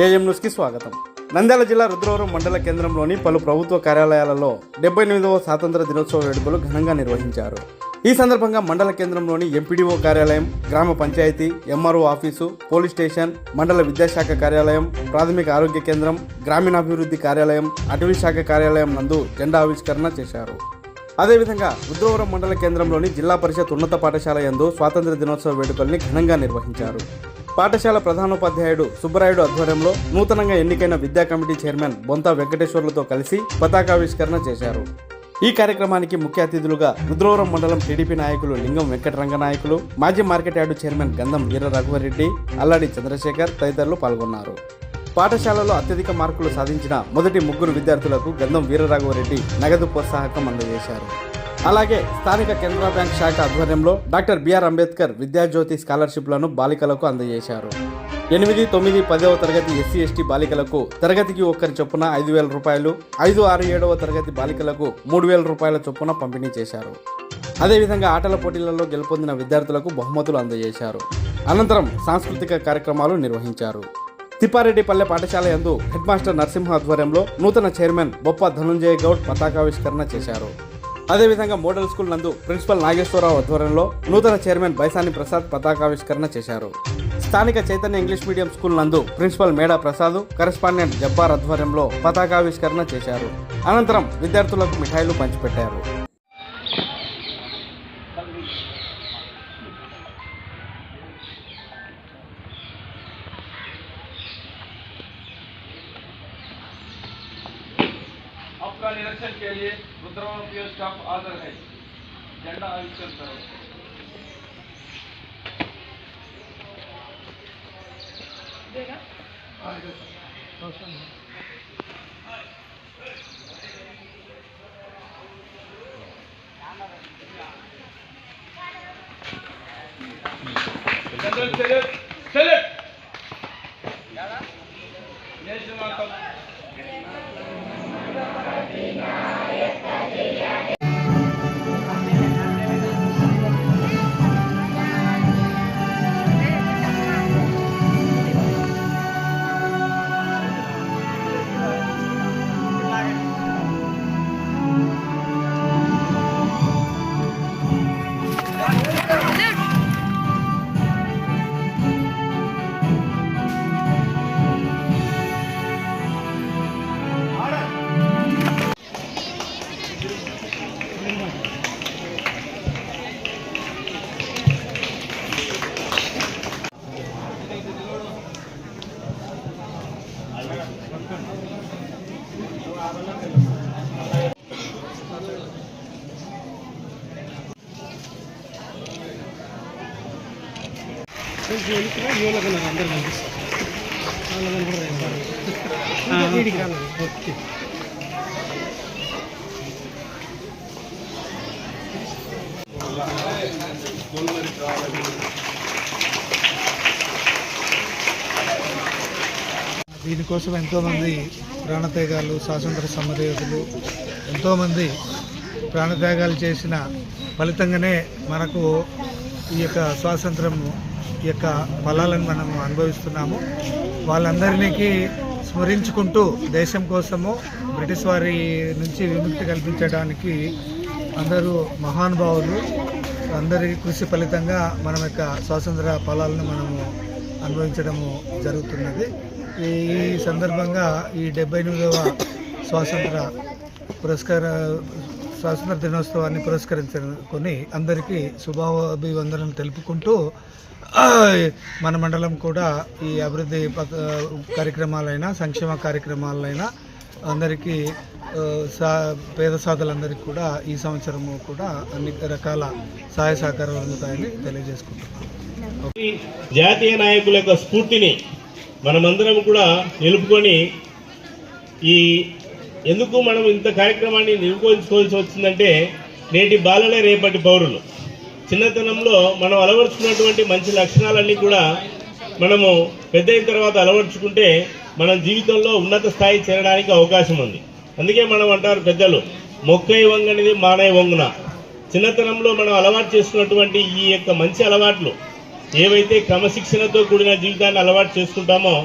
AM న్యూస్కి స్వాగతం. నంద్యాల జిల్లా రుద్రవరం మండల కేంద్రంలోని పలు ప్రభుత్వ కార్యాలయాలలో డెబ్బై ఎనిమిదవ స్వాతంత్ర దినోత్సవ వేడుకలు ఘనంగా నిర్వహించారు. ఈ సందర్భంగా మండల కేంద్రంలోని ఎంపీడీఓ కార్యాలయం గ్రామ panchayat MRO office police station మండల విద్యాశాఖ కార్యాలయం ప్రాథమిక ఆరోగ్య కేంద్రం గ్రామీణాభివృద్ధి కార్యాలయం అటవీ శాఖ కార్యాలయం నందు జెండా ఆవిష్కరణ చేశారు. అదేవిధంగా రుద్రవరం మండల కేంద్రంలోని జిల్లా పరిషత్ ఉన్నత పాఠశాల యందు స్వాతంత్ర దినోత్సవ వేడుకల్ని ఘనంగా నిర్వహించారు. పాఠశాల ప్రధానోపాధ్యాయుడు సుబ్బరాయుడు ఆధ్వర్యంలో నూతనంగా ఎన్నికైన విద్యా కమిటీ చైర్మన్ బొంత వెంకటేశ్వర్లతో కలిసి పతాకావిష్కరణ చేశారు. ఈ కార్యక్రమానికి ముఖ్య అతిథులుగా రుద్రవరం మండలం టీడీపీ నాయకులు లింగం వెంకటరంగ నాయకులు మాజీ మార్కెట్ యార్డు చైర్మన్ గంధం వీర రఘువరెడ్డి అల్లాడి చంద్రశేఖర్ తదితరులు పాల్గొన్నారు. పాఠశాలలో అత్యధిక మార్కులు సాధించిన మొదటి ముగ్గురు విద్యార్థులకు గంధం వీరరాఘవరెడ్డి నగదు ప్రోత్సాహకం అందజేశారు. అలాగే స్థానిక కెనరా బ్యాంక్ శాఖ ఆధ్వర్యంలో doctor B R Ambedkar Vidyajyothi స్కాలర్షిప్లను బాలికలకు అందజేశారు. ఎనిమిది తొమ్మిది పదవ తరగతి ఎస్సీ ఎస్టీ బాలికలకు తరగతికి ఒక్కరి చొప్పున ఐదు వేల రూపాయలు ఐదు ఆరు ఏడవ తరగతి బాలికలకు మూడు వేల రూపాయల చొప్పున పంపిణీ చేశారు. అదేవిధంగా ఆటల పోటీలలో గెలుపొందిన విద్యార్థులకు బహుమతులు అందజేశారు. అనంతరం సాంస్కృతిక కార్యక్రమాలు నిర్వహించారు. తిప్పారెడ్డిపల్లె పాఠశాల యందు హెడ్ మాస్టర్ నరసింహ ఆధ్వర్యంలో నూతన చైర్మన్ బొప్ప ధనుంజయ గౌడ్ పతాకావిష్కరణ చేశారు. అదేవిధంగా మోడల్ స్కూల్ నందు ప్రిన్సిపల్ నాగేశ్వరరావు ఆధ్వర్యంలో నూతన చైర్మన్ బైసాని ప్రసాద్ పతాకావిష్కరణ చేశారు. స్థానిక చైతన్య ఇంగ్లీష్ మీడియం స్కూల్ నందు ప్రిన్సిపల్ మేడా ప్రసాద్ కరెస్పాండెంట్ జబ్బార్ ఆధ్వర్యంలో పతాకావిష్కరణ చేశారు. అనంతరం విద్యార్థులకు మిఠాయిలు పంచిపెట్టారు. का निरीक्षण के लिए रुद्रवापियों का आदर है। झंडा आविष्कार करो। Kapinaa, että దీనికోసం ఎంతోమంది ప్రాణత్యాగాలు స్వాతంత్ర సమరయోధులు ఎంతోమంది ప్రాణత్యాగాలు చేసిన ఫలితంగానే మనకు ఈ యొక్క స్వాతంత్రము యొక్క ఫలాలను మనము అనుభవిస్తున్నాము. వాళ్ళందరినీ స్మరించుకుంటూ దేశం కోసము బ్రిటిష్ వారి నుంచి విముక్తి కల్పించడానికి అందరూ మహానుభావులు. అందరి కృషి ఫలితంగా మన యొక్క స్వాతంత్ర ఫలాలను మనము అనుభవించడము జరుగుతున్నది. ఈ సందర్భంగా ఈ డెబ్బై ఎనిమిదవ స్వాతంత్ర పురస్కార స్వాతంత్ర దినోత్సవాన్ని పురస్కరించుకొని అందరికీ శుభాభివందనం తెలుపుకుంటూ మన మండలం కూడా ఈ అభివృద్ధి కార్యక్రమాలైనా సంక్షేమ కార్యక్రమాలైనా అందరికీ సా పేద సాధులందరికీ కూడా ఈ సంవత్సరము కూడా అన్ని రకాల సహాయ సహకారాలు అందుతాయని తెలియజేసుకుంటున్నాం. జాతీయ నాయకుల యొక్క స్ఫూర్తిని మనమందరం కూడా నిలుపుకొని ఈ ఎందుకు మనం ఇంత కార్యక్రమాన్ని నిలుపుకోవాల్సి వచ్చిందంటే నేటి బాలలే రేపటి పౌరులు. చిన్నతనంలో మనం అలవరుచుకున్నటువంటి మంచి లక్షణాలన్నీ కూడా మనము పెద్ద అయిన తర్వాత అలవర్చుకుంటే మనం జీవితంలో ఉన్నత స్థాయి చేరడానికి అవకాశం ఉంది. అందుకే మనం అంటారు పెద్దలు మొక్కై వంగనిది మానై వంగున. చిన్నతనంలో మనం అలవాటు చేసుకున్నటువంటి ఈ యొక్క మంచి అలవాట్లు ఏవైతే క్రమశిక్షణతో కూడిన జీవితాన్ని అలవాటు చేసుకుంటామో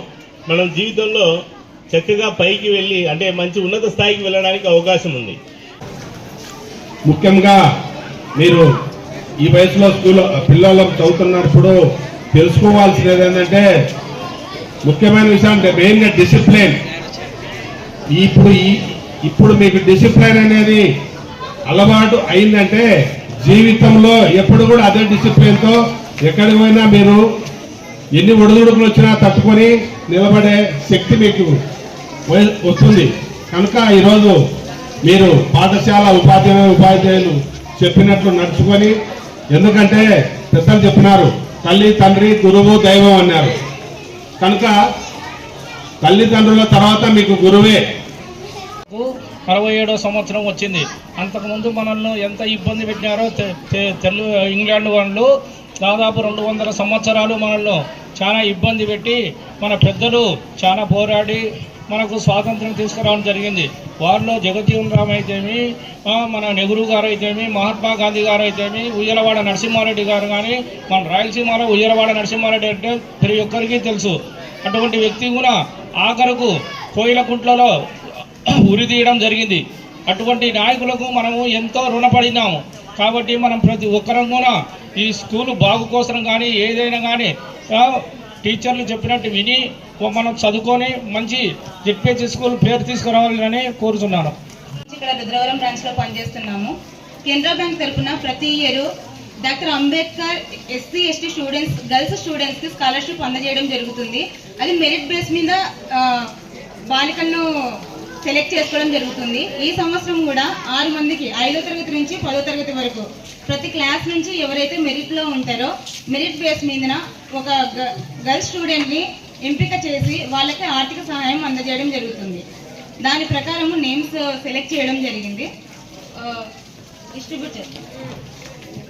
మనం జీవితంలో చక్కగా పైకి వెళ్ళి అంటే మంచి ఉన్నత స్థాయికి వెళ్ళడానికి అవకాశం ఉంది. ముఖ్యంగా మీరు ఈ వయసులో స్కూల్ పిల్లలకు చదువుతున్నప్పుడు తెలుసుకోవాల్సినది ఏంటంటే ముఖ్యమైన విషయం అంటే మెయిన్గా డిసిప్లిన్ ఇప్పుడు ఈ ఇప్పుడు మీకు డిసిప్లిన్ అనేది అలవాటు అయిందంటే జీవితంలో ఎప్పుడు కూడా అదే డిసిప్లిన్తో ఎక్కడికి పోయినా మీరు ఎన్ని ఒడిదుడుకులు వచ్చినా తట్టుకొని నిలబడే శక్తి మీకు వస్తుంది. కనుక ఈరోజు మీరు పాఠశాల ఉపాధ్యాయులు ఉపాధ్యాయులు చెప్పినట్లు నడుచుకొని ఎందుకంటే పెద్దలు చెప్పినారు తల్లి తండ్రి గురువు దైవం అన్నారు. కనుక తల్లిదండ్రుల తర్వాత మీకు గురువే. అరవై ఏడో సంవత్సరం వచ్చింది. అంతకుముందు మనల్ని ఎంత ఇబ్బంది పెట్టినారో తె- తెలుగు ఇంగ్లాండ్ వాళ్ళు దాదాపు రెండు వందల సంవత్సరాలు మనల్ని చాలా ఇబ్బంది పెట్టి మన పెద్దలు చాలా పోరాడి మనకు స్వాతంత్రం తీసుకురావడం జరిగింది. వారిలో జగజ్జీవన్ రామ్ అయితేమి మన నెహ్రూ గారు అయితేమి మహాత్మా గాంధీ గారు అయితేమి ఉయ్యలవాడ నరసింహారెడ్డి గారు కానీ మన రాయలసీమలో ఉయ్యలవాడ నరసింహారెడ్డి అంటే ప్రతి ఒక్కరికి తెలుసు. అటువంటి వ్యక్తి కూడా ఆఖరకు కోయిలకుంట్లలో ఉరి తీయడం జరిగింది. అటువంటి నాయకులకు మనము ఎంతో రుణపడినాము. కాబట్టి మనం ప్రతి ఒక్కరం కూడా ఈ స్కూలు బాగు కోసం కానీ ఏదైనా కానీ టీచర్లు చెప్పినట్టు విని మనం చదువుకొని మంచి జెడ్పీహెచ్ స్కూల్ పేరు తీసుకురావాలని కోరుతున్నాను ఇక్కడ రుద్రవరం బ్రాంచ్లో పనిచేస్తున్నాము. కెనరా బ్యాంక్ తరఫున ప్రతి year doctor Ambedkar SC ST students girls స్టూడెంట్స్కి స్కాలర్షిప్ అందజేయడం జరుగుతుంది. అది మెరిట్ బేస్ మీద బాలికలను సెలెక్ట్ చేసుకోవడం జరుగుతుంది. ఈ సంవత్సరం కూడా ఆరు మందికి ఐదో తరగతి నుంచి పదో తరగతి వరకు ప్రతి క్లాస్ నుంచి ఎవరైతే మెరిట్లో ఉంటారో మెరిట్ బేస్ మీద ఒక గర్ల్ స్టూడెంట్ని ఎంపిక చేసి వాళ్ళకి ఆర్థిక సహాయం అందజేయడం జరుగుతుంది. దాని ప్రకారం నేమ్స్ సెలెక్ట్ చేయడం జరిగింది. Uh, డిస్ట్రిబ్యూట్ చేస్తాం